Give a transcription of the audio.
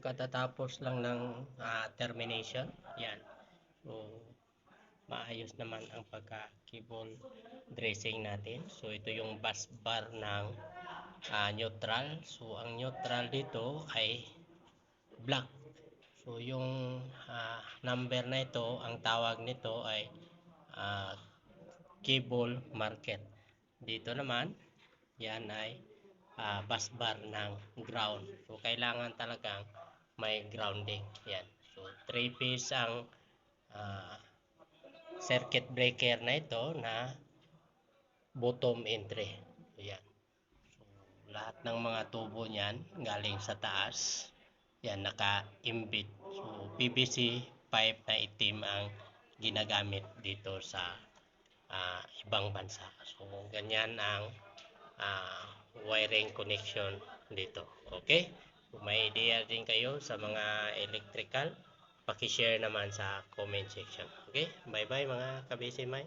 Katatapos lang ng ah, termination. Yan. So, maayos naman ang pagka-cable dressing natin. So, ito yung bus bar ng ah, neutral. So, ang neutral dito ay black. So, yung ah, number na ito, ang tawag nito ay ah, cable market. Dito naman, yan ay ah, bus bar ng ground. So, kailangan talagang may grounding. Yan. So, 3 piece ang ah, circuit breaker na ito na bottom entry. Yan. So, lahat ng mga tubo niyan galing sa taas. Yan, naka-imbit. So, PVC pipe na itim ang ginagamit dito sa ah, ibang bansa. So, ganyan ang ah, wiring connection dito. Okay? Kung may idea din kayo sa mga electrical, paki-share naman sa comment section. Okay? Bye-bye mga kabisi may.